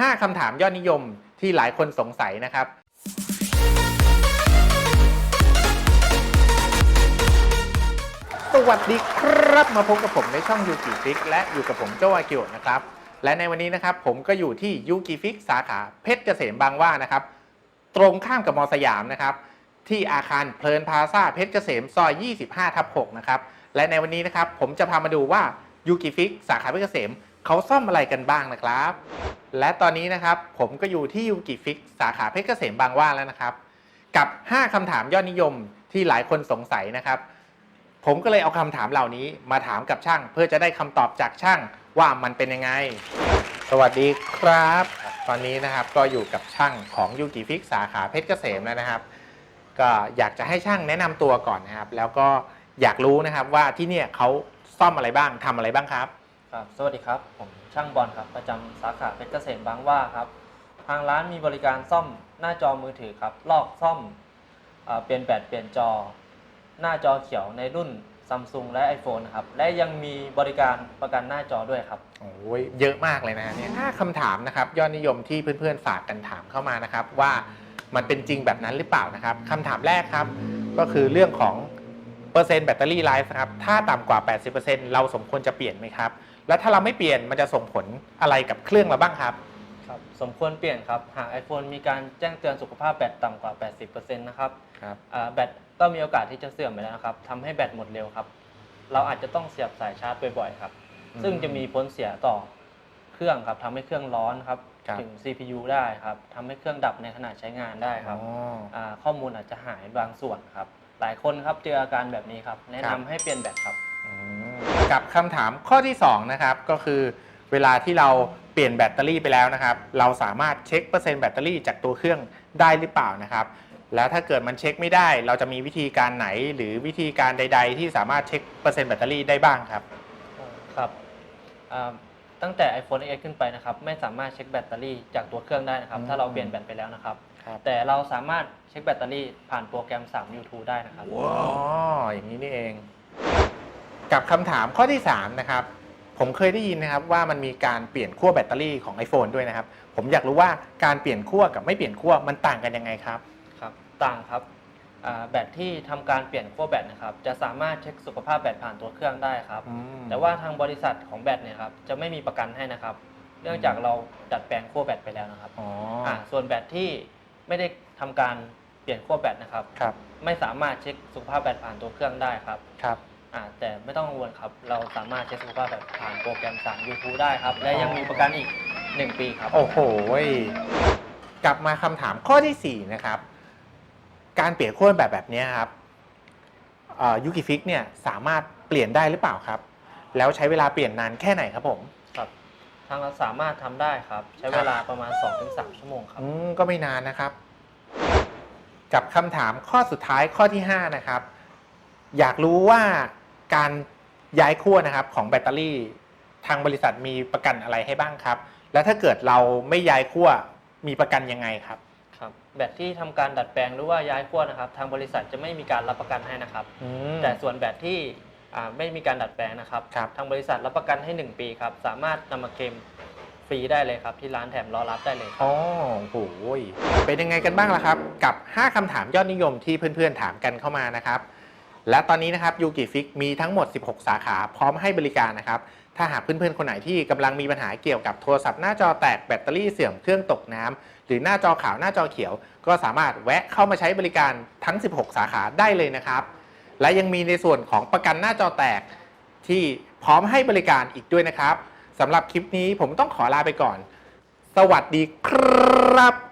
5คำถามยอดนิยมที่หลายคนสงสัยนะครับ สวัสดีครับมาพบกับผมในช่องยูกิฟิกและอยู่กับผมเจ้าอากิโอนะครับ และในวันนี้นะครับผมก็อยู่ที่ยูกิฟิกสาขาเพชรเกษมบางว่านะครับ ตรงข้ามกับมอสยามนะครับ ที่อาคารเพลินพาซาเพชรเกษมซอย 25 ทับ 6 นะครับ และในวันนี้นะครับผมจะพามาดูว่ายูกิฟิกสาขาเพชรเกษม เขาซ่อมอะไรกันบ้างนะครับ และตอนนี้นะครับผมก็อยู่ที่ยูกิฟิกสาขาเพชรเกษมบางว่าแล้วนะครับ กับ 5คำถามยอดนิยมที่หลายคนสงสัยนะครับ ผมก็เลยเอาคำถามเหล่านี้มาถามกับช่าง เพื่อจะได้คำตอบจากช่างว่ามันเป็นยังไง สวัสดีครับ ตอนนี้นะครับก็อยู่กับช่างของยูกิฟิกสาขาเพชรเกษมแล้วนะครับ ก็อยากจะให้ช่างแนะนำตัวก่อนนะครับ แล้วก็อยากรู้นะครับว่าที่เนี่ยเขาซ่อมอะไรบ้างทำอะไรบ้างครับ ครับสวัสดีครับ ผมช่างบอลครับ ประจำสาขาเพชรเกษมบางว่าครับ ทางร้านมีบริการซ่อมหน้าจอมือถือครับ ลอกซ่อมเออเปลี่ยนแบตเปลี่ยนจอ หน้าจอเขียวในรุ่นซัมซุงและ iPhone นะครับ และยังมีบริการประกันหน้าจอด้วยครับ โอ้ยเยอะมากเลยนะเนี่ยห้าคำถามนะครับ ยอดนิยมที่เพื่อนๆฝากกันถามเข้ามานะครับ ว่ามันเป็นจริงแบบนั้นหรือเปล่านะครับคำถามแรกครับ ก็คือเรื่องของเปอร์เซ็นต์แบตเตอรี่ไลฟ์ครับ ถ้าต่ำกว่า 80%เราสมควรจะเปลี่ยนไหมครับ แล้วถ้าเราไม่เปลี่ยนมันจะส่งผลอะไรกับเครื่องเราบ้างครับ ครับ สมควรเปลี่ยนครับ หาก iPhone มีการแจ้งเตือนสุขภาพแบตต่ำกว่า 80%นะครับครับอ่าแบตก็มีโอกาสที่จะเสื่อมไปแล้วนะครับทำให้แบตหมดเร็วครับ เราอาจจะต้องเสียบสายชาร์จบ่อยๆครับ อืมซึ่งจะมีผลเสียต่อเครื่องครับทำให้เครื่องร้อนครับ ครับ ถึง CPU ได้ครับทำให้เครื่องดับในขณะใช้งานได้ครับ อ๋อาข้อมูลอาจจะหายบางส่วนครับ หลายคนครับเจออาการแบบนี้ครับ แนะครันำบให้เปลี่ยนแบตครับอืม กับคำถามข้อที่สองนะครับก็คือเวลาที่เราเปลี่ยนแบตเตอรี่ไปแล้วนะครับ เราสามารถเช็คเปอร์เซ็นต์แบตเตอรี่จากตัวเครื่องได้หรือเปล่านะครับ แล้วถ้าเกิดมันเช็คไม่ได้ เราจะมีวิธีการไหนหรือวิธีการใด ๆ ที่สามารถเช็คเปอร์เซ็นต์แบตเตอรี่ได้บ้างครับครับอ่าตั้งแต่ iPhone X ขึ้นไปนะครับ ไม่สามารถเช็คแบตเตอรี่จากตัวเครื่องได้นะครับอืมถ้าเราเปลี่ยนแบตไปแล้วนะครับครับ แต่เราสามารถเช็คแบตเตอรี่ผ่านโปรแกรม 3 YouTube ได้นะครับอ๋ออย่างนี้นี่เอง กับคำถามข้อที่ 3 นะครับ ผมเคยได้ยินนะครับว่ามันมีการเปลี่ยนขั้วแบตเตอรี่ของ iPhone ด้วยนะครับ ผมอยากรู้ว่าการเปลี่ยนขั้วกับไม่เปลี่ยนขั้วมันต่างกันยังไงครับ ครับต่างครับอ่าแบตที่ทำการเปลี่ยนขั้วแบตนะครับจะสามารถเช็คสุขภาพแบตผ่านตัวเครื่องได้ครับอืมแต่ว่าทางบริษัทของแบตเนี่ยครับจะไม่มีประกันให้นะครับ เนื่องจากเราดัดแปลงขั้วแบตไปแล้วนะครับอ๋ออ่าส่วนแบตที่ไม่ได้ทำการเปลี่ยนขั้วแบตนะครับ ครับไม่สามารถเช็คสุขภาพแบตผ่านตัวเครื่องได้ครับ ครับ อ่าแต่ไม่ต้องกังวลครับ เราสามารถเช็คสุขภาพแบตผ่านโปรแกรม3 YouTube ได้ครับ และยังมีประกันอีก 1 ปีครับ โอ้โหยกลับมาคำถามข้อที่ 4 นะครับ การเปลี่ยนขั้วแบบแบบนี้ครับยูกิฟิกเนี่ยสามารถเปลี่ยนได้หรือเปล่าครับ แล้วใช้เวลาเปลี่ยนนานแค่ไหนครับผมครับ ทางเราสามารถทำได้ครับ ใช้เวลาประมาณ 2-3 ชั่วโมงครับ อืมก็ไม่นานนะครับ กับคำถามข้อสุดท้ายข้อที่ 5 นะครับ อยากรู้ว่า การย้ายขั้วนะครับของแบตเตอรี่ ทางบริษัทมีประกันอะไรให้บ้างครับ แล้วถ้าเกิดเราไม่ย้ายขั้วมีประกันยังไงครับครับแบตที่ทำการดัดแปลงหรือว่าย้ายขั้วนะครับ ทางบริษัทจะไม่มีการรับประกันให้นะครับอืมแต่ส่วนแบตที่อ่าไม่มีการดัดแปลงนะครับครับทางบริษัทรับประกันให้ 1 ปีครับสามารถนำมาเคลมฟรีได้เลยครับ ที่ร้านแถมรอรับได้เลยครับอ๋อโหยเป็นยังไงกันบ้างล่ะครับ กับ 5คำถามยอดนิยมที่เพื่อนๆถามกันเข้ามานะครับ และตอนนี้นะครับยูกิฟิกมีทั้งหมด 16 สาขาพร้อมให้บริการนะครับ ถ้าหากเพื่อนๆ คนไหนที่กำลังมีปัญหาเกี่ยวกับโทรศัพท์หน้าจอแตกแบตเตอรี่เสื่อมเครื่องตกน้ำหรือหน้าจอขาวหน้าจอเขียว ก็สามารถแวะเข้ามาใช้บริการทั้ง 16 สาขาได้เลยนะครับ และยังมีในส่วนของประกันหน้าจอแตกที่พร้อมให้บริการอีกด้วยนะครับสำหรับคลิปนี้ผมต้องขอลาไปก่อน สวัสดีครับ